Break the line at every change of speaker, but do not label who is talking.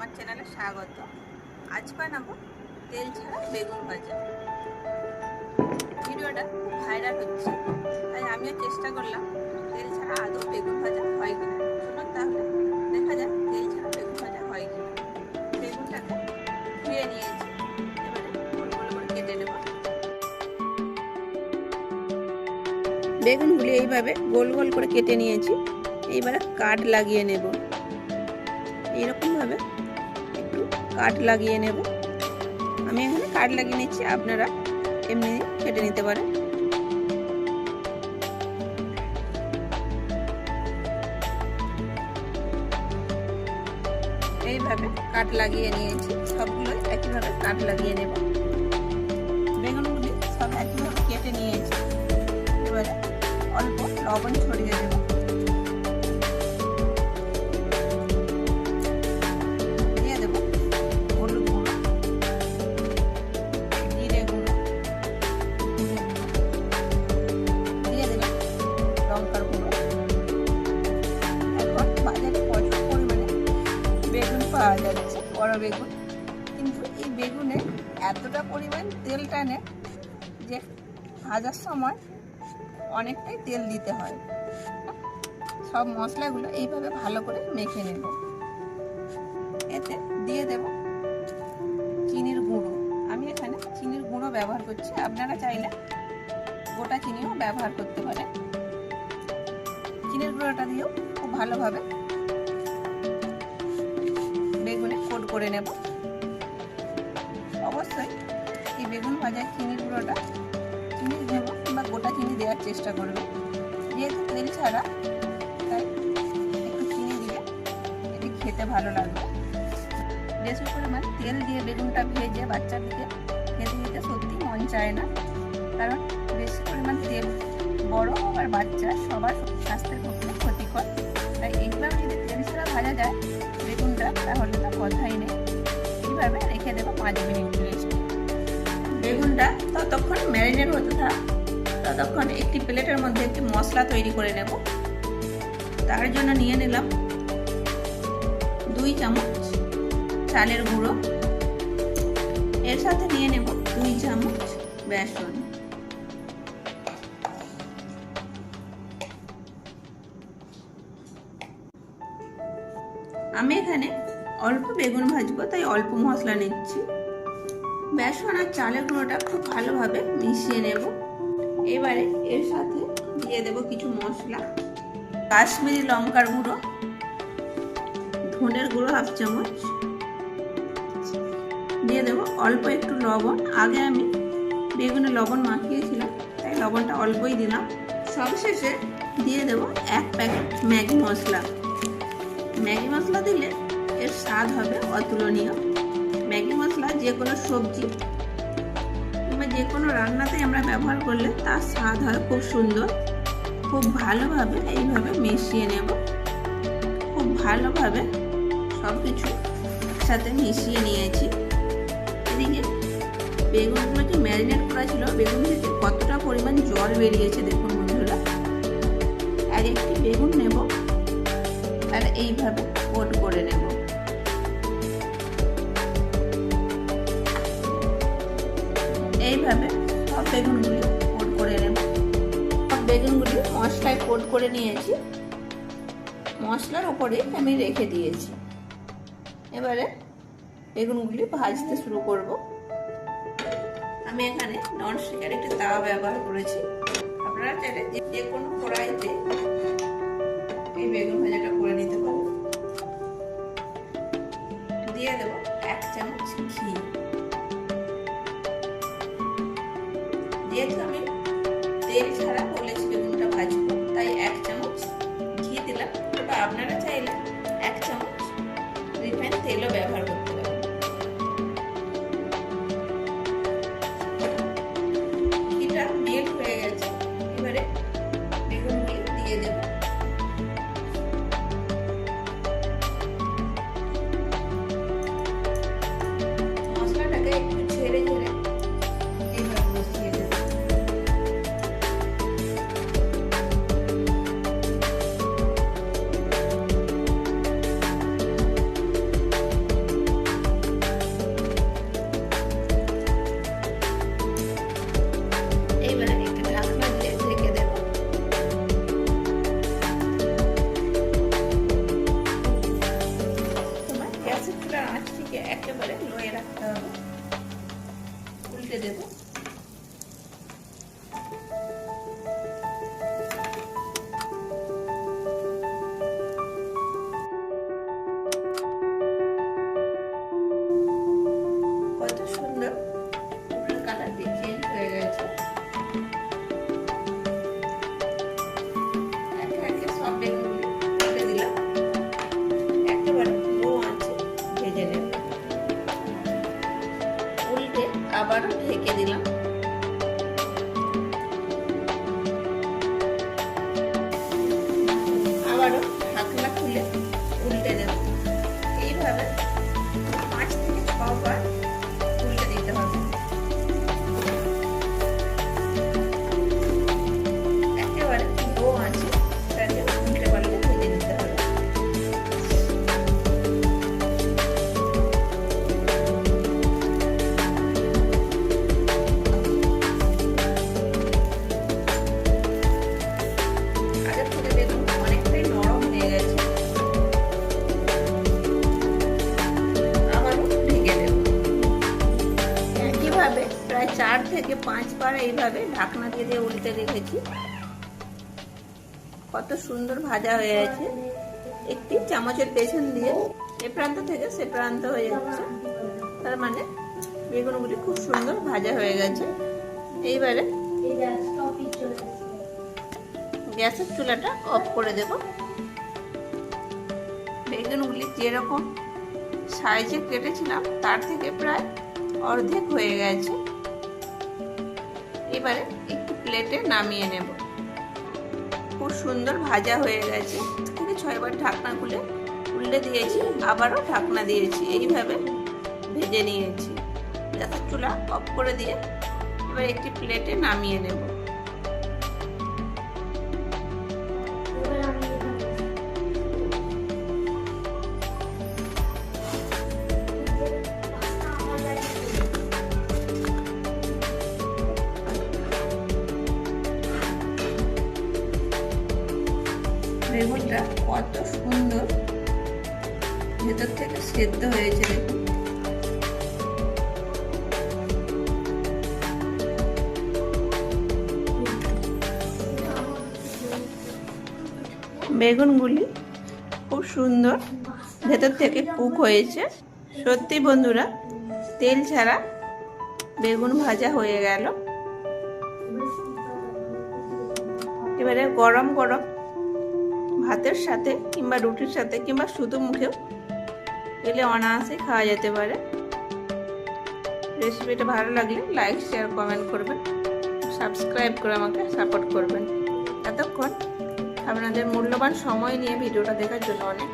আমার চ্যানেলে স্বাগত। আজ বানাবো তেল ছাড়া বেগুন ভাজা। ভিডিওটা ভাইরাল হচ্ছে, তাই আমিও চেষ্টা করলাম তেল ছাড়া আদৌ বেগুন ভাজা হয় কিনা। চলুন তাহলে দেখা যাক তেল ছাড়া বেগুন ভাজা হয় কিনা। বেগুনটাকে ধুয়ে নিয়েছি বেগুনগুলি এইভাবে গোল গোল করে কেটে নিয়েছি, এইবারে কাঠ লাগিয়ে নেব। কাঠ লাগিয়ে নেব। আমি এখানে কাঠ লাগিয়ে নিচ্ছি, আপনারা এমনি কেটে নিতে পারেন। এইভাবে কাঠ লাগিয়ে নিয়েছি সবগুলোই একইভাবে কাঠ লাগিয়ে নেব। বেগুনগুলি সব একইভাবে কেটে নিয়েছি। এবারে অল্প লবণ ছড়িয়ে দেবো। বেগুন। কিন্তু এই বেগুনে এতটা পরিমাণ তেল টানে যে ভাজার সময় অনেকটাই তেল দিতে হয়। সব মশলাগুলো এইভাবে ভালো করে মেখে নেব। এতে দিয়ে দেব চিনির গুঁড়ো। আমি এখানে চিনির গুঁড়ো ব্যবহার করছি। আপনারা চাইলে গোটা চিনিও ব্যবহার করতে পারেন। চিনির গুঁড়োটা দিয়েও খুব ভালোভাবে করে নেব। অবশ্যই এই বেগুন ভাজায় চিনির গুঁড়োটা চিনি দেব বা গোটা চিনি দেওয়ার চেষ্টা করবে। যেহেতু তেল ছাড়া, তাই একটু চিনি দিয়ে এটি খেতে ভালো লাগবে। বেশি পরিমাণ তেল দিয়ে বেগুনটা ভেজে বাচ্চা বাচ্চাদেরকে খেতে দিতে সত্যি মন চায় না। কারণ বেশি পরিমাণ তেল বড় আর বাচ্চা সবার স্বাস্থ্যের পক্ষে ক্ষতিকর। তাই এইভাবে যদি তেল ছাড়া ভাজা যায় কথাই নেই। এইভাবে রেখে দেবো, পাঁচ মিনিট বেগুনটা ততক্ষণ ম্যারিনেট হতে থাক। ততক্ষণ একটি প্লেটের মধ্যে একটি মশলা তৈরি করে নেব। তার জন্য নিয়ে নিলাম দুই চামচ চালের গুঁড়ো। এর সাথে নিয়ে নেব দুই চামচ বেসন। আমি এখানে অল্প বেগুন ভাজবো, তাই অল্প মশলা নিচ্ছি। বেসন আর চালের গুঁড়োটা খুব ভালোভাবে মিশিয়ে নেব। এবারে এর সাথে দিয়ে দেব কিছু মশলা। কাশ্মীরি লঙ্কার গুঁড়ো, ধনের গুঁড়ো হাফ চামচ। দিয়ে দেবো অল্প একটু লবণ। আগে আমি বেগুনে লবণ মাখিয়েছিলাম, তাই লবণটা অল্পই দিলাম। সবশেষে দিয়ে দেবো এক প্যাকেট ম্যাগি মশলা। ম্যাগি মশলা দিলে এর স্বাদ হবে অতুলনীয়। ম্যাগি মশলা যে কোনো সবজি কিংবা যে কোনো রান্নাতে আমরা ব্যবহার করলে তার স্বাদ হয় খুব সুন্দর। খুব ভালোভাবে এইভাবে মিশিয়ে নেব। খুব ভালোভাবে সব কিছু একসাথে মিশিয়ে নিয়েছি। এদিকে বেগুনগুলো যে ম্যারিনেট করা ছিল, বেগুন থেকে কতটা পরিমাণ জল বেরিয়েছে দেখুন বন্ধুরা। আর একটি বেগুন নেব। আর এইভাবে কোট করে নেব। এইভাবে সব বেগুনগুলি কোট করে নেব। সব বেগুনগুলি মশলায় কোট করে নিয়েছি। মশলার ওপরে আমি রেখে দিয়েছি। এবারে বেগুনগুলি ভাজতে শুরু করব। আমি এখানে নন স্টিকের একটি তাওয়া ব্যবহার করেছি। আপনারা চাইলে যে কোনো কড়াইতে এই বেগুন ভাজাটা করে নিতে পারেন। দিয়ে দেবো এক চামচ ঘি। যেহেতু আমি তেল ছাড়া বলেছি বেগুনটা ভাজবো তাই এক চামচ ঘি দিলাম। বা আপনারা চাইলে এক চামচ রিফাইন তেলও ব্যবহার করতে দেবো। পাঁচবার এইভাবে ঢাকনা দিয়ে দিয়ে উল্টে রেখেছি। কত সুন্দর ভাজা হয়ে গেছে একটি চামচের পেছন দিয়ে এ প্রান্ত থেকে সে প্রান্ত হয়ে যাচ্ছে। তার মানে বেগুনগুলি খুব সুন্দর ভাজা হয়ে গেছে। এইবারে গ্যাসের চুলাটা অফ করে দেব। বেগুনগুলি যেরকম সাইজে কেটেছিলাম, তার থেকে প্রায় অর্ধেক হয়ে গেছে। এবারে একটু প্লেটে নামিয়ে নেব। খুব সুন্দর ভাজা হয়ে গেছে। থেকে ছয়বার ঢাকনা খুলে উল্টে দিয়েছি, আবারও ঢাকনা দিয়েছি। এইভাবে ভেজে নিয়েছি। গ্যাসের চুলা অফ করে দিয়ে এবার একটি প্লেটে নামিয়ে নেব। কত সুন্দর। ভেতর থেকে সেদ্ধ হয়েছে দেখুন বেগুনগুলি খুব সুন্দর। ভেতর থেকে কুক হয়েছে। সত্যি বন্ধুরা, তেল ছাড়া বেগুন ভাজা হয়ে গেল। এবারে গরম গরম ভাতের সাথে কিংবা রুটির সাথে কিংবা শুধু মুখেও এলে অনায়াসে খাওয়া যেতে পারে। রেসিপিটা ভালো লাগলে লাইক শেয়ার কমেন্ট করবেন। সাবস্ক্রাইব করে আমাকে সাপোর্ট করবেন। এতক্ষণ আপনাদের মূল্যবান সময় নিয়ে ভিডিওটা দেখার জন্য অনেক